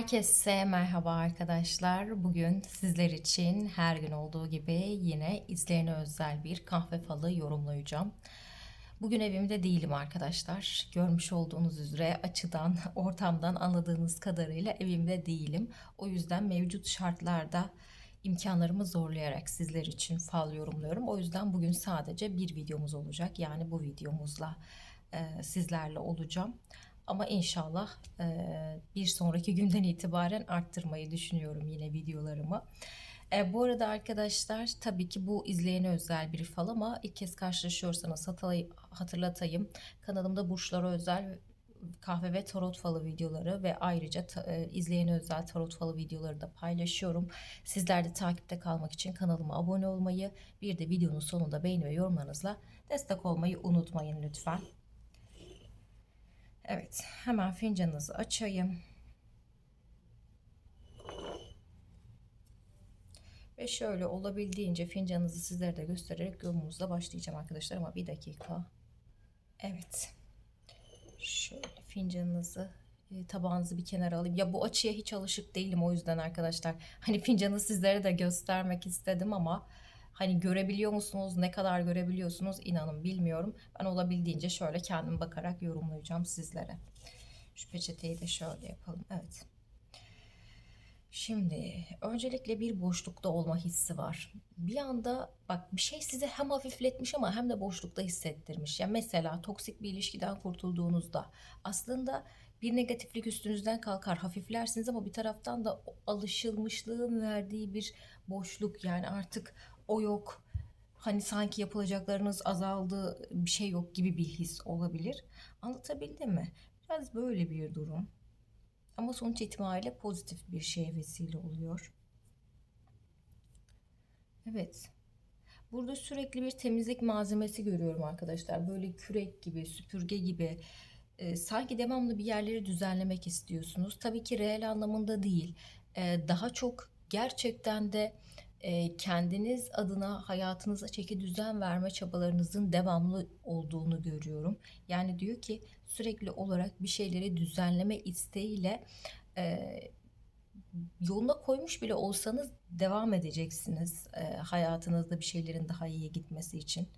Herkese merhaba arkadaşlar. Bugün sizler için her gün olduğu gibi yine izleyene özel bir kahve falı yorumlayacağım. Bugün evimde değilim arkadaşlar. Görmüş olduğunuz üzere açıdan, ortamdan anladığınız kadarıyla evimde değilim. O yüzden mevcut şartlarda imkanlarımı zorlayarak sizler için fal yorumluyorum. O yüzden bugün sadece bir videomuz olacak. Yani bu videomuzla sizlerle olacağım. Ama inşallah e, bir sonraki günden itibaren arttırmayı düşünüyorum yine videolarımı. E, bu arada arkadaşlar tabii ki bu izleyene özel bir fal ama ilk kez karşılaşıyorsanız hatırlatayım. Kanalımda burçlara özel kahve ve tarot falı videoları ve ayrıca e, izleyene özel tarot falı videoları da paylaşıyorum. Sizler de takipte kalmak için kanalıma abone olmayı, bir de videonun sonunda beğeni ve yorumlarınızla destek olmayı unutmayın lütfen. Evet, hemen fincanınızı açayım. Ve şöyle olabildiğince fincanınızı sizlere de göstererek yorumunuza başlayacağım arkadaşlar ama bir dakika. Evet. Şöyle fincanınızı e, tabağınızı bir kenara alayım. Ya bu açıya hiç alışık değilim o yüzden arkadaşlar. Hani fincanı sizlere de göstermek istedim ama hani görebiliyor musunuz? Ne kadar görebiliyorsunuz? İnanın bilmiyorum. Ben olabildiğince şöyle kendim bakarak yorumlayacağım sizlere. Şu peçeteyi de şöyle yapalım. Evet. Şimdi öncelikle bir boşlukta olma hissi var. Bir anda bak bir şey size hem hafifletmiş ama hem de boşlukta hissettirmiş. Ya mesela toksik bir ilişkiden kurtulduğunuzda aslında bir negatiflik üstünüzden kalkar, hafiflersiniz ama bir taraftan da alışılmışlığın verdiği bir boşluk yani artık o yok. Hani sanki yapılacaklarınız azaldı, bir şey yok gibi bir his olabilir. Anlatabildim mi? Biraz böyle bir durum. Ama sonuç itibariyle pozitif bir şeye vesile oluyor. Evet. Burada sürekli bir temizlik malzemesi görüyorum arkadaşlar. Böyle kürek gibi, süpürge gibi. E, sanki devamlı bir yerleri düzenlemek istiyorsunuz. Tabii ki reel anlamında değil. E, daha çok gerçekten de kendiniz adına hayatınıza çeki düzen verme çabalarınızın devamlı olduğunu görüyorum. Yani diyor ki sürekli olarak bir şeyleri düzenleme isteğiyle e, yoluna koymuş bile olsanız devam edeceksiniz e, hayatınızda bir şeylerin daha iyi gitmesi için.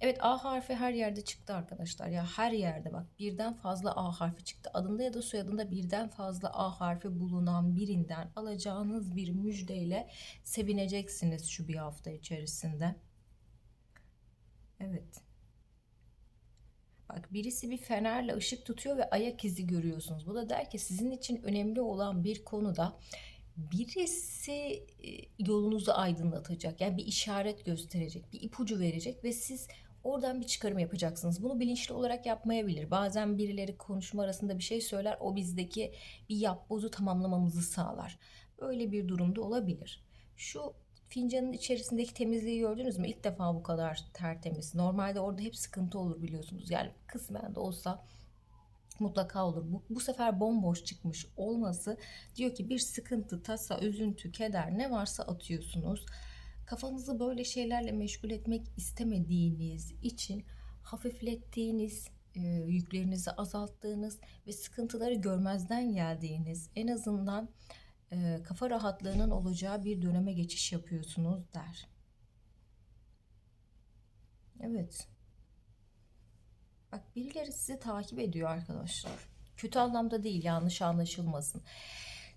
Evet A harfi her yerde çıktı arkadaşlar. Ya her yerde bak birden fazla A harfi çıktı. Adında ya da soyadında birden fazla A harfi bulunan birinden alacağınız bir müjdeyle sevineceksiniz şu bir hafta içerisinde. Evet. Bak birisi bir fenerle ışık tutuyor ve ayak izi görüyorsunuz. Bu da der ki sizin için önemli olan bir konuda birisi e, yolunuzu aydınlatacak. Yani bir işaret gösterecek, bir ipucu verecek ve siz oradan bir çıkarım yapacaksınız. Bunu bilinçli olarak yapmayabilir. Bazen birileri konuşma arasında bir şey söyler. O bizdeki bir yapbozu tamamlamamızı sağlar. Öyle bir durumda olabilir. Şu fincanın içerisindeki temizliği gördünüz mü? İlk defa bu kadar tertemiz. Normalde orada hep sıkıntı olur biliyorsunuz. Yani kısmen de olsa mutlaka olur. Bu, bu sefer bomboş çıkmış olması diyor ki bir sıkıntı, tasa, üzüntü, keder ne varsa atıyorsunuz. Kafanızı böyle şeylerle meşgul etmek istemediğiniz için hafiflettiğiniz, e, yüklerinizi azalttığınız ve sıkıntıları görmezden geldiğiniz en azından e, kafa rahatlığının olacağı bir döneme geçiş yapıyorsunuz der. Evet. Bak birileri sizi takip ediyor arkadaşlar. Kötü anlamda değil yanlış anlaşılmasın.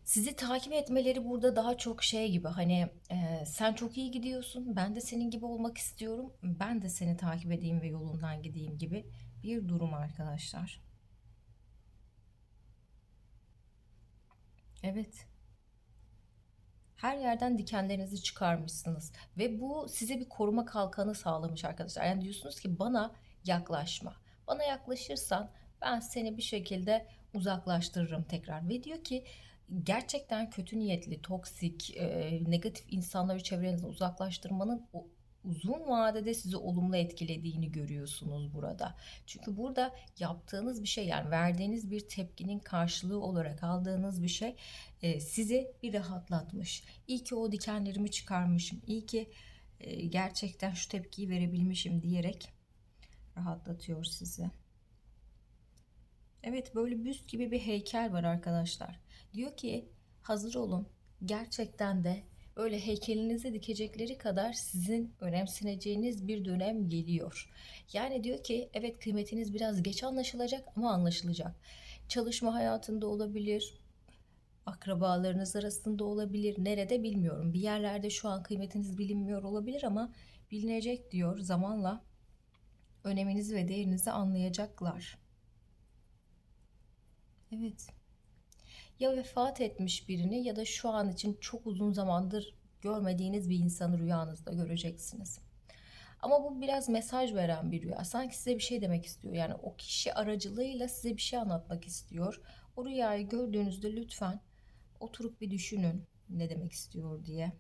Sizi takip etmeleri burada daha çok şey gibi hani e, sen çok iyi gidiyorsun ben de senin gibi olmak istiyorum ben de seni takip edeyim ve yolundan gideyim gibi bir durum arkadaşlar. Evet. Her yerden dikenlerinizi çıkarmışsınız ve bu size bir koruma kalkanı sağlamış arkadaşlar. Yani diyorsunuz ki bana yaklaşma. Bana yaklaşırsan ben seni bir şekilde uzaklaştırırım tekrar. Ve diyor ki gerçekten kötü niyetli, toksik, e, negatif insanları çevrenizden uzaklaştırmanın o uzun vadede sizi olumlu etkilediğini görüyorsunuz burada. Çünkü burada yaptığınız bir şey yani verdiğiniz bir tepkinin karşılığı olarak aldığınız bir şey e, sizi bir rahatlatmış. İyi ki o dikenlerimi çıkarmışım. İyi ki e, gerçekten şu tepkiyi verebilmişim diyerek rahatlatıyor sizi. Evet böyle büst gibi bir heykel var arkadaşlar. Diyor ki hazır olun. Gerçekten de öyle heykelinizi dikecekleri kadar sizin önemseneceğiniz bir dönem geliyor. Yani diyor ki evet kıymetiniz biraz geç anlaşılacak ama anlaşılacak. Çalışma hayatında olabilir, akrabalarınız arasında olabilir, nerede bilmiyorum. Bir yerlerde şu an kıymetiniz bilinmiyor olabilir ama bilinecek diyor zamanla öneminizi ve değerinizi anlayacaklar. Evet. Ya vefat etmiş birini ya da şu an için çok uzun zamandır görmediğiniz bir insanı rüyanızda göreceksiniz. Ama bu biraz mesaj veren bir rüya. Sanki size bir şey demek istiyor. Yani o kişi aracılığıyla size bir şey anlatmak istiyor. O rüyayı gördüğünüzde lütfen oturup bir düşünün ne demek istiyor diye.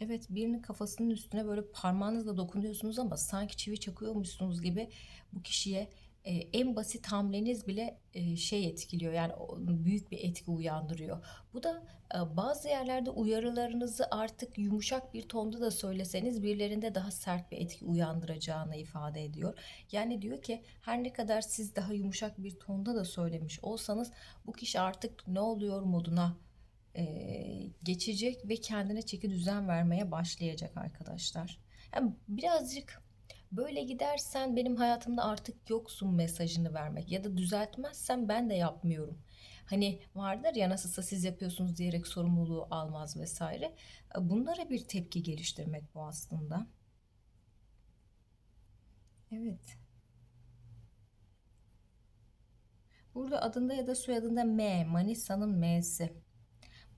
Evet birinin kafasının üstüne böyle parmağınızla dokunuyorsunuz ama sanki çivi çakıyormuşsunuz gibi bu kişiye e, en basit hamleniz bile e, şey etkiliyor yani büyük bir etki uyandırıyor. Bu da e, bazı yerlerde uyarılarınızı artık yumuşak bir tonda da söyleseniz birilerinde daha sert bir etki uyandıracağını ifade ediyor. Yani diyor ki her ne kadar siz daha yumuşak bir tonda da söylemiş olsanız bu kişi artık ne oluyor moduna geçecek ve kendine çeki düzen vermeye başlayacak arkadaşlar. Yani birazcık böyle gidersen benim hayatımda artık yoksun mesajını vermek ya da düzeltmezsen ben de yapmıyorum. Hani vardır ya nasılsa siz yapıyorsunuz diyerek sorumluluğu almaz vesaire. Bunlara bir tepki geliştirmek bu aslında. Evet. Burada adında ya da soyadında M, Manisa'nın M'si.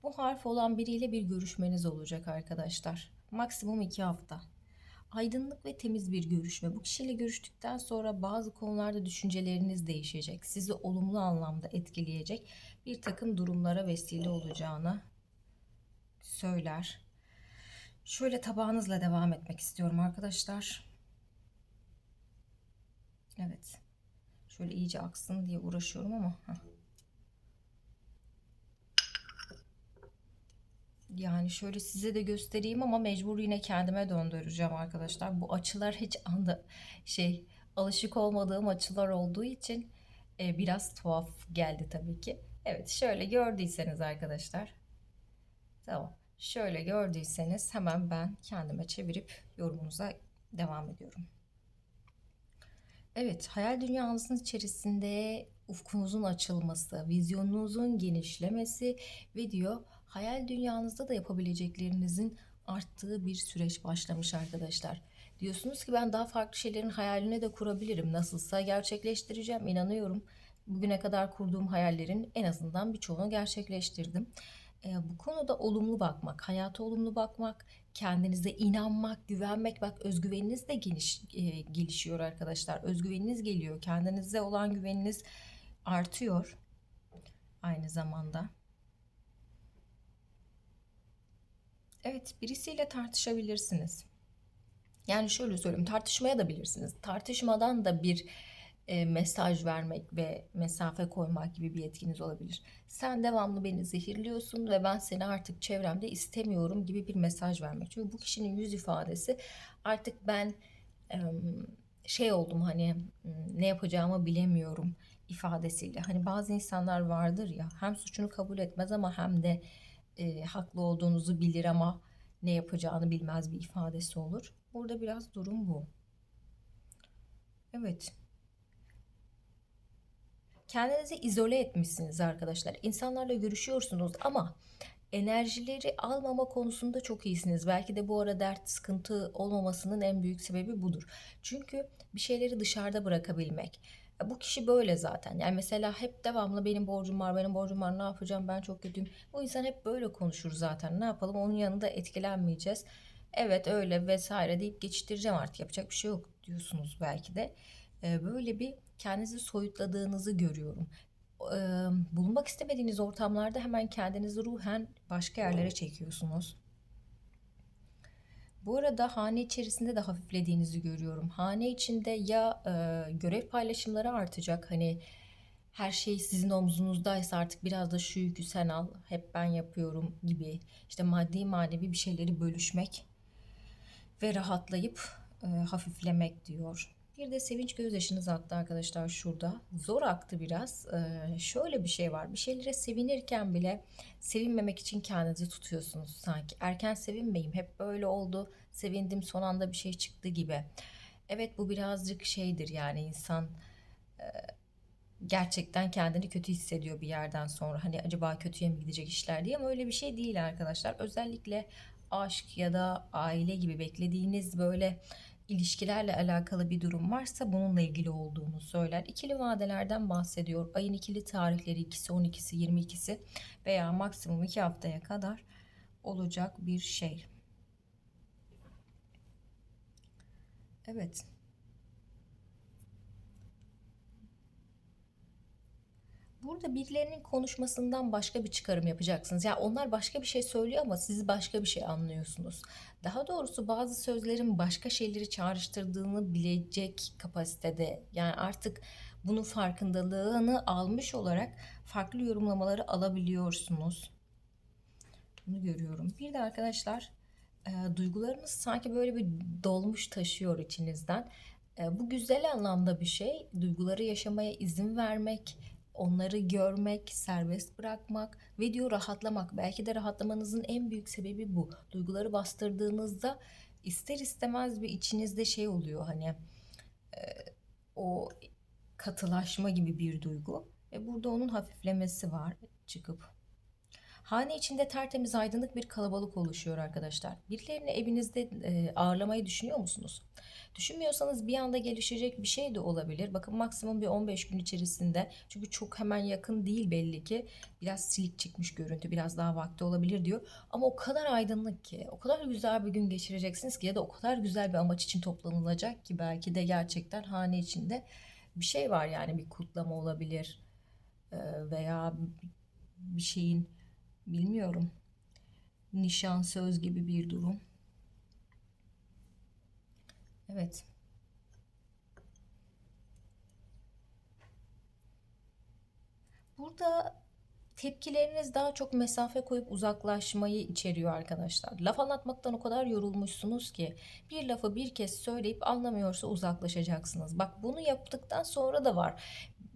Bu harf olan biriyle bir görüşmeniz olacak arkadaşlar. Maksimum iki hafta. Aydınlık ve temiz bir görüşme. Bu kişiyle görüştükten sonra bazı konularda düşünceleriniz değişecek. Sizi olumlu anlamda etkileyecek bir takım durumlara vesile olacağını söyler. Şöyle tabağınızla devam etmek istiyorum arkadaşlar. Evet. Şöyle iyice aksın diye uğraşıyorum ama. Heh. Yani şöyle size de göstereyim ama mecbur yine kendime döndüreceğim arkadaşlar. Bu açılar hiç anda şey alışık olmadığım açılar olduğu için e, biraz tuhaf geldi tabii ki. Evet şöyle gördüyseniz arkadaşlar. Tamam. Şöyle gördüyseniz hemen ben kendime çevirip yorumunuza devam ediyorum. Evet, hayal dünyanızın içerisinde ufkunuzun açılması, vizyonunuzun genişlemesi ve diyor hayal dünyanızda da yapabileceklerinizin arttığı bir süreç başlamış arkadaşlar. Diyorsunuz ki ben daha farklı şeylerin hayalini de kurabilirim. Nasılsa gerçekleştireceğim, inanıyorum. Bugüne kadar kurduğum hayallerin en azından birçoğunu gerçekleştirdim. E, bu konuda olumlu bakmak, hayata olumlu bakmak, kendinize inanmak, güvenmek. Bak özgüveniniz de geniş, e, gelişiyor arkadaşlar. Özgüveniniz geliyor. Kendinize olan güveniniz artıyor aynı zamanda. Evet, birisiyle tartışabilirsiniz. Yani şöyle söyleyeyim, tartışmaya da bilirsiniz. Tartışmadan da bir e, mesaj vermek ve mesafe koymak gibi bir etkiniz olabilir. Sen devamlı beni zehirliyorsun ve ben seni artık çevremde istemiyorum gibi bir mesaj vermek. Çünkü bu kişinin yüz ifadesi artık ben e, şey oldum hani ne yapacağımı bilemiyorum ifadesiyle. Hani bazı insanlar vardır ya hem suçunu kabul etmez ama hem de e, haklı olduğunuzu bilir ama ne yapacağını bilmez bir ifadesi olur. Burada biraz durum bu. Evet. Kendinizi izole etmişsiniz arkadaşlar. İnsanlarla görüşüyorsunuz ama enerjileri almama konusunda çok iyisiniz. Belki de bu ara dert, sıkıntı olmamasının en büyük sebebi budur. Çünkü bir şeyleri dışarıda bırakabilmek bu kişi böyle zaten. Yani mesela hep devamlı benim borcum var, benim borcum var, ne yapacağım, ben çok kötüyüm. Bu insan hep böyle konuşur zaten. Ne yapalım? Onun yanında etkilenmeyeceğiz. Evet öyle vesaire deyip geçiştireceğim artık. Yapacak bir şey yok diyorsunuz belki de. Ee, böyle bir kendinizi soyutladığınızı görüyorum. Ee, bulunmak istemediğiniz ortamlarda hemen kendinizi ruhen başka yerlere çekiyorsunuz. Bu arada hane içerisinde de hafiflediğinizi görüyorum. Hane içinde ya e, görev paylaşımları artacak. Hani her şey sizin omzunuzdaysa artık biraz da şu yükü sen al, hep ben yapıyorum gibi. İşte maddi manevi bir şeyleri bölüşmek ve rahatlayıp e, hafiflemek diyor. Bir de sevinç gözyaşınız aktı arkadaşlar şurada. Zor aktı biraz. Ee, şöyle bir şey var. Bir şeylere sevinirken bile sevinmemek için kendinizi tutuyorsunuz sanki. Erken sevinmeyeyim. Hep böyle oldu. Sevindim son anda bir şey çıktı gibi. Evet bu birazcık şeydir yani insan gerçekten kendini kötü hissediyor bir yerden sonra. Hani acaba kötüye mi gidecek işler diye ama öyle bir şey değil arkadaşlar. Özellikle aşk ya da aile gibi beklediğiniz böyle ilişkilerle alakalı bir durum varsa bununla ilgili olduğunu söyler. İkili vadelerden bahsediyor. Ayın ikili tarihleri 2'si, 12'si, 22'si veya maksimum 2 haftaya kadar olacak bir şey. Evet. Burada birilerinin konuşmasından başka bir çıkarım yapacaksınız. Yani onlar başka bir şey söylüyor ama siz başka bir şey anlıyorsunuz. Daha doğrusu bazı sözlerin başka şeyleri çağrıştırdığını bilecek kapasitede. Yani artık bunun farkındalığını almış olarak farklı yorumlamaları alabiliyorsunuz. Bunu görüyorum. Bir de arkadaşlar e, duygularınız sanki böyle bir dolmuş taşıyor içinizden. E, bu güzel anlamda bir şey. Duyguları yaşamaya izin vermek, onları görmek, serbest bırakmak ve diyor rahatlamak. Belki de rahatlamanızın en büyük sebebi bu. Duyguları bastırdığınızda ister istemez bir içinizde şey oluyor hani e, o katılaşma gibi bir duygu. Ve burada onun hafiflemesi var çıkıp. Hane içinde tertemiz aydınlık bir kalabalık oluşuyor arkadaşlar. Birilerini evinizde e, ağırlamayı düşünüyor musunuz? Düşünmüyorsanız bir anda gelişecek bir şey de olabilir. Bakın maksimum bir 15 gün içerisinde. Çünkü çok hemen yakın değil belli ki. Biraz silik çıkmış görüntü. Biraz daha vakti olabilir diyor. Ama o kadar aydınlık ki. O kadar güzel bir gün geçireceksiniz ki. Ya da o kadar güzel bir amaç için toplanılacak ki. Belki de gerçekten hane içinde bir şey var yani. Bir kutlama olabilir. Veya bir şeyin bilmiyorum. Nişan söz gibi bir durum. Evet. Burada tepkileriniz daha çok mesafe koyup uzaklaşmayı içeriyor arkadaşlar. Laf anlatmaktan o kadar yorulmuşsunuz ki bir lafı bir kez söyleyip anlamıyorsa uzaklaşacaksınız. Bak bunu yaptıktan sonra da var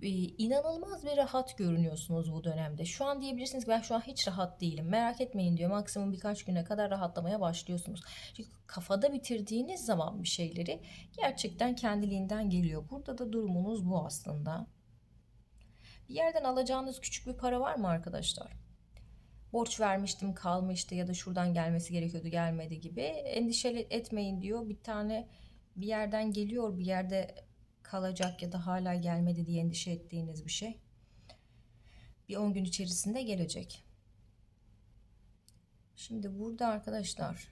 inanılmaz bir rahat görünüyorsunuz bu dönemde. Şu an diyebilirsiniz ki ben şu an hiç rahat değilim. Merak etmeyin diyor. Maksimum birkaç güne kadar rahatlamaya başlıyorsunuz. Çünkü kafada bitirdiğiniz zaman bir şeyleri gerçekten kendiliğinden geliyor. Burada da durumunuz bu aslında. Bir yerden alacağınız küçük bir para var mı arkadaşlar? Borç vermiştim kalmıştı ya da şuradan gelmesi gerekiyordu gelmedi gibi. Endişe etmeyin diyor. Bir tane bir yerden geliyor bir yerde kalacak ya da hala gelmedi diye endişe ettiğiniz bir şey. Bir 10 gün içerisinde gelecek. Şimdi burada arkadaşlar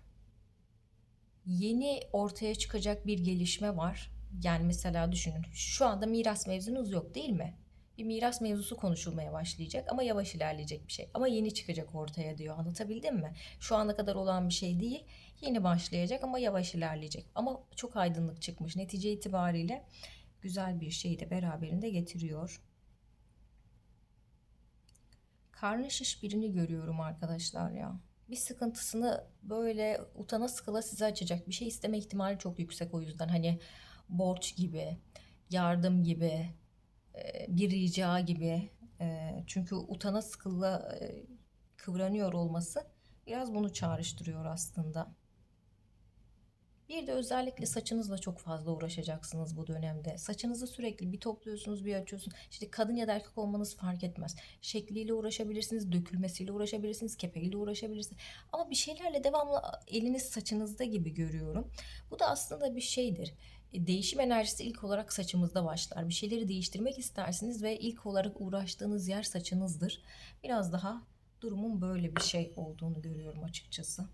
yeni ortaya çıkacak bir gelişme var. Yani mesela düşünün şu anda miras mevzunuz yok değil mi? Bir miras mevzusu konuşulmaya başlayacak ama yavaş ilerleyecek bir şey. Ama yeni çıkacak ortaya diyor. Anlatabildim mi? Şu ana kadar olan bir şey değil. Yeni başlayacak ama yavaş ilerleyecek. Ama çok aydınlık çıkmış. Netice itibariyle güzel bir şey de beraberinde getiriyor. Karnı şiş birini görüyorum arkadaşlar ya. Bir sıkıntısını böyle utana sıkıla size açacak bir şey isteme ihtimali çok yüksek o yüzden. Hani borç gibi, yardım gibi, e, bir rica gibi. E, çünkü utana sıkıla e, kıvranıyor olması biraz bunu çağrıştırıyor aslında. Bir de özellikle saçınızla çok fazla uğraşacaksınız bu dönemde. Saçınızı sürekli bir topluyorsunuz bir açıyorsunuz. İşte kadın ya da erkek olmanız fark etmez. Şekliyle uğraşabilirsiniz, dökülmesiyle uğraşabilirsiniz, kepeğiyle uğraşabilirsiniz. Ama bir şeylerle devamlı eliniz saçınızda gibi görüyorum. Bu da aslında bir şeydir. E, değişim enerjisi ilk olarak saçımızda başlar. Bir şeyleri değiştirmek istersiniz ve ilk olarak uğraştığınız yer saçınızdır. Biraz daha durumun böyle bir şey olduğunu görüyorum açıkçası.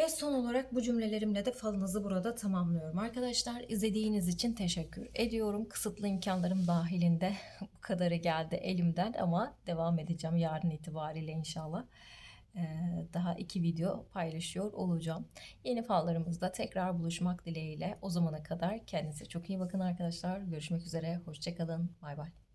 Ve son olarak bu cümlelerimle de falınızı burada tamamlıyorum. Arkadaşlar izlediğiniz için teşekkür ediyorum. Kısıtlı imkanlarım dahilinde bu kadarı geldi elimden ama devam edeceğim yarın itibariyle inşallah. Ee, daha iki video paylaşıyor olacağım. Yeni fallarımızda tekrar buluşmak dileğiyle. O zamana kadar kendinize çok iyi bakın arkadaşlar. Görüşmek üzere. Hoşçakalın. Bay bay.